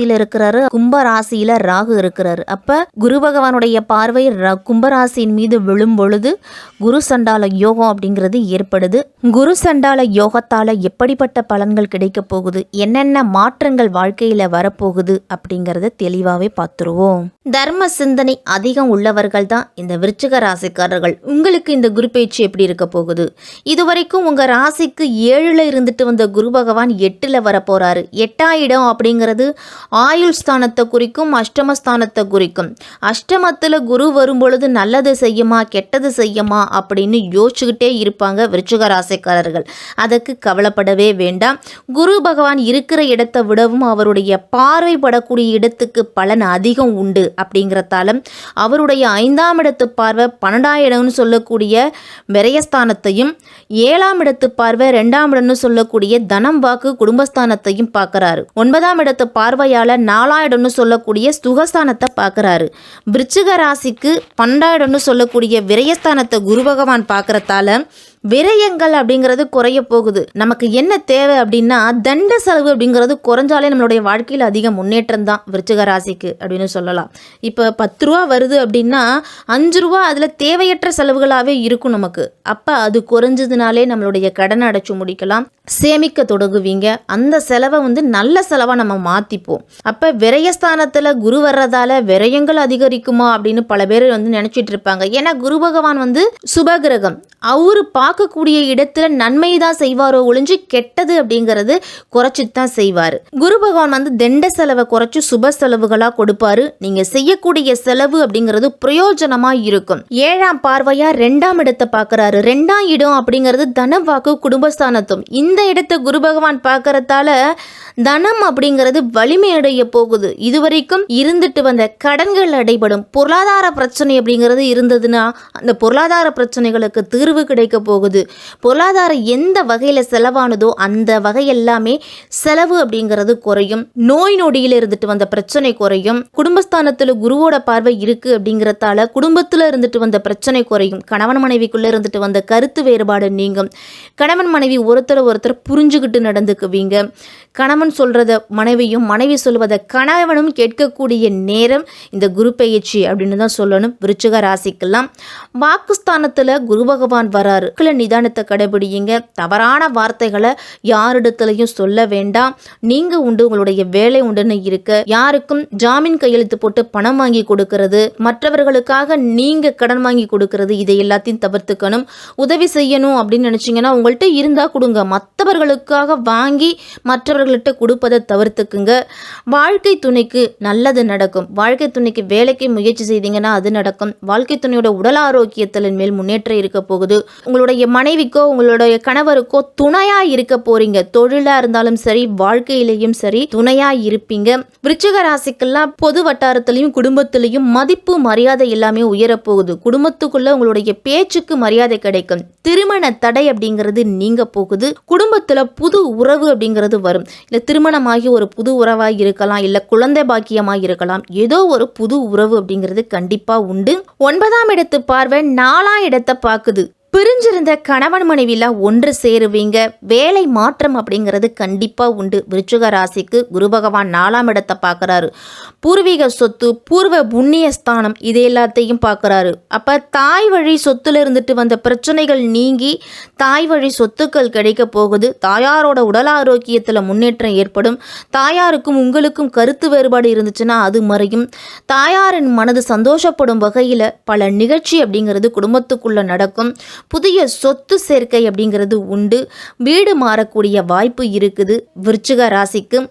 ராசியில இருக்கிறாரு. கும்ப ராசியில ராகு இருக்கிறாரு. அப்ப குரு பகவானுடைய பார்வை கும்பராசியின் மீது விழும் பொழுது குரு சண்டால யோகம் அப்படிங்கிறது ஏற்படுது. குரு சண்டால யோகத்தால எப்படிப்பட்ட பலன்கள் கிடைக்க போகுது? என்னென்ன மாற்றங்கள் வாழ்க்கையில வரப்போகுது? அப்படிங்கறத தெளிவாவே பார்த்துருவோம். தர்ம சிந்தனை அதிகம் உள்ளவர்கள் தான் இந்த விருச்சிக ராசிக்காரர்கள். உங்களுக்கு இந்த குரு பயிற்சி எப்படி இருக்க போகுது? இதுவரைக்கும் உங்க ராசிக்கு ஏழுல இருந்துட்டு வந்த குரு பகவான் எட்டுல வர போறாரு. எட்டாம் இடம் அப்படிங்கிறது ஆயுள் ஸ்தானத்தை குறிக்கும் அஷ்டமஸ்தானத்தை குறிக்கும். அஷ்டமத்தில் குரு வரும்பொழுது நல்லது செய்யுமா கெட்டது செய்யுமா அப்படின்னு யோசிச்சுக்கிட்டே இருப்பாங்க விருச்சிக ராசிக்காரர்கள். அதுக்கு கவலைப்படவே வேண்டாம். குரு பகவான் இருக்கிற இடத்தை விடவும் அவருடைய பார்வைப்படக்கூடிய இடத்துக்கு பலன் அதிகம் உண்டு அப்படிங்கிறதால அவருடைய ஐந்தாம் இடத்து பார்வை பன்னெண்டாம் இடம்னு சொல்லக்கூடிய விரயஸ்தானத்தையும் ஏழாம் இடத்து பார்வை ரெண்டாம் இடம்னு சொல்லக்கூடிய தனம் வாக்கு குடும்பஸ்தானத்தையும் பார்க்கறாரு. ஒன்பதாம் இடத்து பார்வை பார்வையால் நாலாயிடம்னு சொல்லக்கூடிய சுகஸ்தானத்தை பார்க்கறாரு. விருச்சிக ராசிக்கு பன்னெண்டாயிரம்னு சொல்லக்கூடிய விரயஸ்தானத்தை குரு பகவான் பார்க்கறதால விரயங்கள் அப்படிங்கிறது குறைய போகுது. நமக்கு என்ன தேவை அப்படின்னா தண்ட செலவு அப்படிங்கிறது குறைஞ்சாலே நம்மளுடைய வாழ்க்கையில் அதிக முன்னேற்றம் தான் விருச்சிக ராசிக்கு அப்படின்னு சொல்லலாம். இப்போ பத்து ரூபா வருது அப்படின்னா அஞ்சு ரூபா அதில் தேவையற்ற செலவுகளாகவே இருக்கும் நமக்கு. அப்போ அது குறைஞ்சதுனாலே நம்மளுடைய கடனை அடைச்சி முடிக்கலாம். சேமிக்க தொடங்குவீங்க. அந்த செலவை வந்து நல்ல செலவாக நம்ம மாற்றிப்போம் அப்போ விரயஸ்தானத்தில் குரு வர்றதால விரயங்கள் அதிகரிக்குமா அப்படின்னு பல பேர் வந்து நினச்சிட்டு இருப்பாங்க. ஏன்னா குரு பகவான் வந்து சுபகிரகம் அவரு பா பார்க்கக்கூடிய இடத்துல நன்மை தான் செய்வாரோ ஒழிஞ்சு கெட்டது அப்படிங்கிறது குறைச்சி தான் செய்வார். குரு பகவான் வந்து தண்ட செலவை குறைச்சி சுப செலவுகளாக கொடுப்பாரு. நீங்கள் செய்யக்கூடிய செலவு அப்படிங்கிறது பிரயோஜனமாக இருக்கும். ஏழாம் பார்வையாக ரெண்டாம் இடத்தை பார்க்கறாரு. ரெண்டாம் இடம் அப்படிங்கிறது தனம் வாக்கு குடும்பஸ்தானத்தும் இந்த இடத்தை குரு பகவான் பார்க்கறதால தனம் அப்படிங்கிறது வலிமையடைய போகுது. இதுவரைக்கும் இருந்துட்டு வந்த கடன்கள் அடைபடும். பொருளாதார பிரச்சனை அப்படிங்கிறது இருந்ததுன்னா அந்த பொருளாதார பிரச்சனைகளுக்கு தீர்வு கிடைக்க போகுது. பொருளாதாரம் எந்த வகையில் செலவானதோ அந்த வகை எல்லாமே செலவு அப்படிங்கிறது குறையும். நோய் நொடியில் இருந்துட்டு வந்த பிரச்சனை குறையும். குடும்பஸ்தானத்தில் குருவோட பார்வை இருக்கு அப்படிங்கிறதால குடும்பத்தில் இருந்துட்டு வந்த பிரச்சனை குறையும். கணவன் மனைவிக்குள்ள இருந்துட்டு வந்த கருத்து வேறுபாடு நீங்கும். கணவன் மனைவி ஒருத்தர் ஒருத்தர் புரிஞ்சுக்கிட்டு நடந்துக்குவீங்க. கணவன் சொல்கிறத மனைவியும் மனைவி சொல்வதை கணவனும் கேட்கக்கூடிய நேரம் இந்த குரு பெயர்ச்சி அப்படின்னு தான் சொல்லணும். விருச்சிக ராசிக்கெல்லாம். வாக்குஸ்தானத்தில் குரு பகவான் வராரு. நிதானத்தை கடைபிடிங்க தவறான வார்த்தைகளை யாரிடத்துலையும் சொல்ல வேண்டாம். நீங்க உண்டு உங்களுடைய வேலை உண்டுன்னு இருக்க. யாருக்கும் ஜாமீன் கையெழுத்து போட்டு பணம் வாங்கி கொடுக்கறது மற்றவர்களுக்காக நீங்க கடன் வாங்கி கொடுக்கறது இதை எல்லாத்தையும் தவிர்த்துக்கணும். உதவி செய்யணும் அப்படின்னு நினைச்சீங்கன்னா உங்கள்கிட்ட இருந்தா கொடுங்க. மற்றவர்களுக்காக வாங்கி மற்றவர்கள்ட்ட கொடுப்பதை தவிர்த்துக்குங்க. வாழ்க்கை துணைக்கு நல்லது நடக்கும். வாழ்க்கை துணைக்கு வேலைக்கு முயற்சி செய்தீங்கன்னா அது நடக்கும். வாழ்க்கை துணையோட உடல் ஆரோக்கியத்தில் மேல் முன்னேற்றம் இருக்க போகுது. உங்களுடைய உங்களுடைய மனைவிக்கோ உங்களுடைய கணவருக்கோ துணையா இருக்க போறீங்க. தொழிலா இருந்தாலும் சரி வாழ்க்கையிலையும் சரி துணையா இருப்பீங்க. விருச்சிக ராசிக்கெல்லாம் பொது வட்டாரத்திலையும் குடும்பத்திலையும் மதிப்பு மரியாதை எல்லாமே உயரப்போகுது. குடும்பத்துக்குள்ள உங்களுடைய பேச்சுக்கு மரியாதை கிடைக்கும். திருமண தடை அப்படிங்கிறது நீங்க போகுது. குடும்பத்துல புது உறவு அப்படிங்கிறது வரும். இல்ல திருமணமாகி ஒரு புது உறவாக இருக்கலாம் இல்ல குழந்தை பாக்கியமாக இருக்கலாம். ஏதோ ஒரு புது உறவு அப்படிங்கிறது கண்டிப்பா உண்டு. ஒன்பதாம் இடத்து பார்வை நாலாம் இடத்தை பார்க்குது. பிரிஞ்சிருந்த கணவன் மனைவிலாம் ஒன்று சேருவீங்க. வேலை மாற்றம் அப்படிங்கிறது கண்டிப்பாக உண்டு. விருச்சிக ராசிக்கு குரு பகவான் நாலாம் இடத்தை பார்க்குறாரு. பூர்வீக சொத்து பூர்வ புண்ணிய ஸ்தானம் இது எல்லாத்தையும் பார்க்குறாரு. அப்போ தாய் வழி சொத்துல இருந்துட்டு வந்த பிரச்சனைகள் நீங்கி தாய் வழி சொத்துக்கள் கிடைக்க போகுது. தாயாரோட உடல் ஆரோக்கியத்தில் முன்னேற்றம் ஏற்படும். தாயாருக்கும் உங்களுக்கும் கருத்து வேறுபாடு இருந்துச்சுன்னா அது மறையும். தாயாரின் மனது சந்தோஷப்படும் வகையில் பல நிகழ்ச்சி அப்படிங்கிறது குடும்பத்துக்குள்ளே நடக்கும். புதிய சொத்து சேர்க்கை அப்படிங்கிறது உண்டு. வீடு மாறக்கூடிய வாய்ப்பு இருக்குது. விருச்சிக ராசிக்கு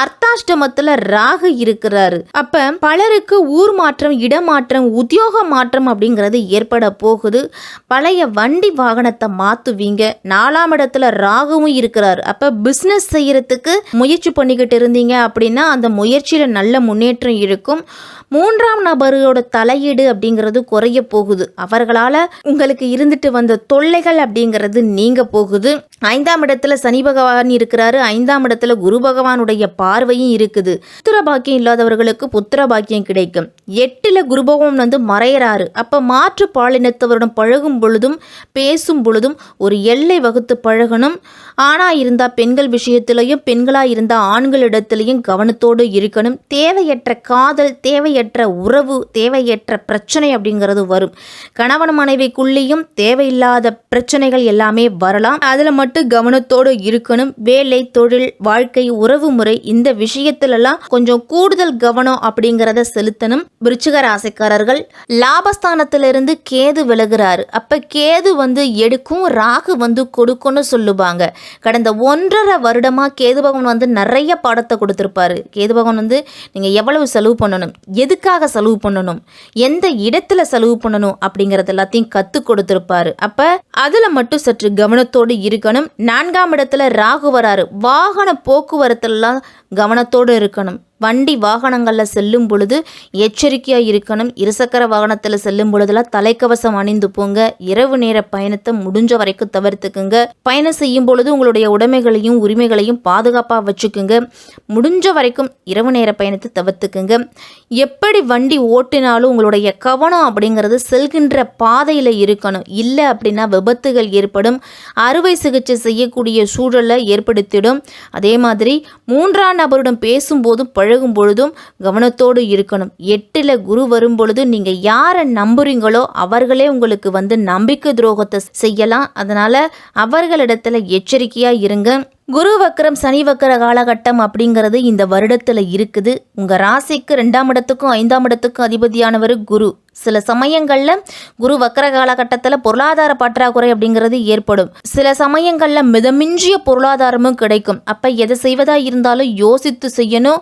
அர்த்தாஷ்டமத்தில் ராகு இருக்கிறாரு. அப்ப பலருக்கு ஊர் மாற்றம் இடமாற்றம் உத்தியோக மாற்றம் அப்படிங்கிறது ஏற்பட போகுது. பழைய வண்டி வாகனத்தை மாத்துவீங்க. நாலாம் இடத்துல ராகுவும் இருக்கிறார். அப்ப பிஸ்னஸ் செய்யறதுக்கு முயற்சி பண்ணிக்கிட்டு இருந்தீங்க அப்படின்னா அந்த முயற்சியில நல்ல முன்னேற்றம் இருக்கும். மூன்றாம் நபரோட தலையீடு அப்படிங்கிறது குறைய போகுது. அவர்களால் உங்களுக்கு இருந்துட்டு வந்த தொல்லைகள் அப்படிங்கிறது நீங்க போகுது. ஐந்தாம் இடத்துல சனி பகவான் இருக்கிறாரு. ஐந்தாம் இடத்துல குரு பகவானுடைய பார்வையும் இருக்குது. புத்திர பாக்கியம் இல்லாதவர்களுக்கு புத்திர பாக்கியம் கிடைக்கும். எட்டுல குரு பகவான் வந்து மறையறாரு. அப்ப மாற்று பாலினத்தவருடன் பழகும் பொழுதும் பேசும் பொழுதும் ஒரு எல்லை வகுத்து பழகணும். ஆணா இருந்தா பெண்கள் விஷயத்திலையும் பெண்களா இருந்தா ஆண்களிடத்திலையும் கவனத்தோடு இருக்கணும். தேவையற்ற காதல் தேவையற்ற உறவு தேவையற்ற பிரச்சனை அப்படிங்கிறது வரும். கணவன் மனைவிக்குள்ளேயும் தேவையில்லாத பிரச்சனைகள் எல்லாமே வரலாம். அதில் மட்டும் கவனத்தோடு இருக்கணும். வேலை தொழில் வாழ்க்கை உறவு முறை இந்த விஷயத்துலலாம் கொஞ்சம் கூடுதல் கவனம் அப்படிங்கிறத செலுத்தணும். விருச்சிக ராசிக்காரர்கள் லாபஸ்தானத்திலிருந்து கேது விலகுறாரு. அப்ப கேது வந்து எடுக்கும் ராகு வந்து கொடுக்கும்னு சொல்லுவாங்க. கடந்த ஒன்றரை வருடமா கேது பகவான் வந்து நிறைய பாடத்தை கொடுத்துருப்பாரு. கேது பகவான் வந்து நீங்க எவ்வளவு செலவு பண்ணணும்? எதுக்காக செலவு பண்ணணும்? எந்த இடத்துல செலவு பண்ணணும்? அப்படிங்கறது எல்லாத்தையும் கத்து கொடுத்துருப்பாரு. அப்ப அதுல மட்டும் சற்று கவனத்தோடு இருக்கணும். நான்காம் இடத்துல ராகு வராரு. வாகன போக்குவரத்துலாம் கவனத்தோடு இருக்கணும். வண்டி வாகனங்களில் செல்லும் பொழுது எச்சரிக்கையாக இருக்கணும். இருசக்கர வாகனத்தில் செல்லும் பொழுதுலாம் தலைக்கவசம் அணிந்து போங்க. இரவு நேர பயணத்தை முடிஞ்ச வரைக்கும் தவிர்த்துக்குங்க. பயணம் செய்யும் பொழுது உங்களுடைய உடைமைகளையும் உரிமைகளையும் பாதுகாப்பாக வச்சுக்குங்க. முடிஞ்ச வரைக்கும் இரவு நேர பயணத்தை தவிர்த்துக்குங்க. எப்படி வண்டி ஓட்டினாலும் உங்களுடைய கவனம் அப்படிங்கிறது செல்கின்ற பாதையில் இருக்கணும். இல்லை அப்படின்னா விபத்துகள் ஏற்படும். அறுவை சிகிச்சை செய்யக்கூடிய சூழலை ஏற்படுத்திடும். அதே மாதிரி மூன்றாம் நபருடன் பேசும்போதும் பழகும் பொழுதும் கவனத்தோடு இருக்கணும். எட்டில் குரு வரும் பொழுது நீங்கள் யாரை நம்புறீங்களோ அவர்களே உங்களுக்கு வந்து நம்பிக்கை துரோகத்தை செய்யலாம். அதனால் அவர்களிடத்தில் எச்சரிக்கையாக இருங்க. குரு வக்கரம் சனி வக்கர காலகட்டம் அப்படிங்கிறது இந்த வருடத்தில் இருக்குது. உங்கள் ராசிக்கு ரெண்டாம் இடத்துக்கும் ஐந்தாம் இடத்துக்கும் அதிபதியானவர் குரு. சில சமயங்களில் குரு வக்கர காலகட்டத்தில் பொருளாதார பற்றாக்குறை அப்படிங்கிறது ஏற்படும். சில சமயங்களில் மிதமிஞ்சிய பொருளாதாரமும் கிடைக்கும். அப்போ எதை செய்வதா இருந்தாலும் யோசித்து செய்யணும்.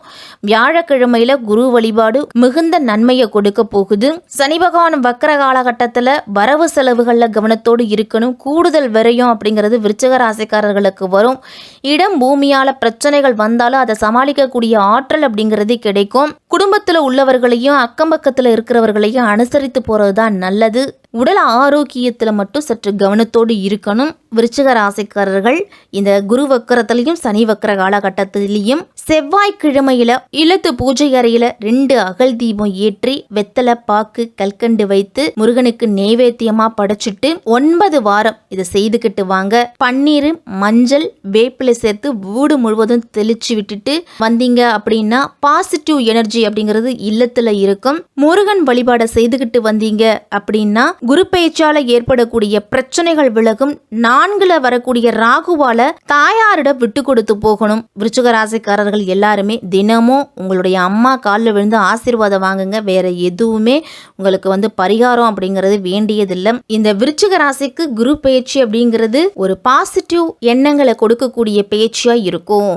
வியாழக்கிழமையில் குரு வழிபாடு மிகுந்த நன்மையை கொடுக்க போகுது. சனி பகவான் வக்கர காலகட்டத்தில் வரவு செலவுகளில் கவனத்தோடு இருக்கணும். கூடுதல் விரயம் அப்படிங்கிறது விருச்சக ராசிக்காரர்களுக்கு வரும். இடம் பூமியால் பிரச்சனைகள் வந்தாலும் அதை சமாளிக்கக்கூடிய ஆற்றல் அப்படிங்கிறது கிடைக்கும். குடும்பத்தில் உள்ளவர்களையும் அக்கம் பக்கத்தில் இருக்கிறவர்களையும் அனுசரித்து போகிறது தான் நல்லது. உடல் ஆரோக்கியத்தில் மட்டும் சற்று கவனத்தோடு இருக்கணும். விருச்சிக ராசிக்காரர்கள் இந்த குரு வக்கரத்திலையும் சனி வக்கர காலகட்டத்திலையும் செவ்வாய்க்கிழமையில இல்லத்து பூஜை அறையில ரெண்டு அகல் தீபம் ஏற்றி வெத்தலை பாக்கு கல்கண்டு வைத்து முருகனுக்கு நெய்வேத்தியமா படைச்சிட்டு ஒன்பது வாரம் இதை செய்துக்கிட்டு வாங்க. பன்னீர் மஞ்சள் வேப்பிலை சேர்த்து வீடு முழுவதும் தெளிச்சு விட்டுட்டு வந்தீங்க அப்படின்னா பாசிட்டிவ் எனர்ஜி அப்படிங்கிறது இல்லத்துல இருக்கும். முருகன் வழிபாடை செய்துகிட்டு வந்தீங்க அப்படின்னா குரு பெயர்ச்சால ஏற்படக்கூடிய பிரச்சனைகள் விலகும். நான்குல வரக்கூடிய ராகுவால தாயாரிடம் விட்டு கொடுத்து போகணும். விருச்சிக ராசிக்காரர்கள் எல்லாருமே தினமும் உங்களுடைய அம்மா காலில் விழுந்து ஆசீர்வாதம் வாங்குங்க. வேற எதுவுமே உங்களுக்கு வந்து பரிகாரம் அப்படிங்கிறது வேண்டியதில்லை. இந்த விருச்சிக ராசிக்கு குரு பயிற்சி அப்படிங்கிறது ஒரு பாசிட்டிவ் எண்ணங்களை கொடுக்கக்கூடிய பயிற்சியா இருக்கும்.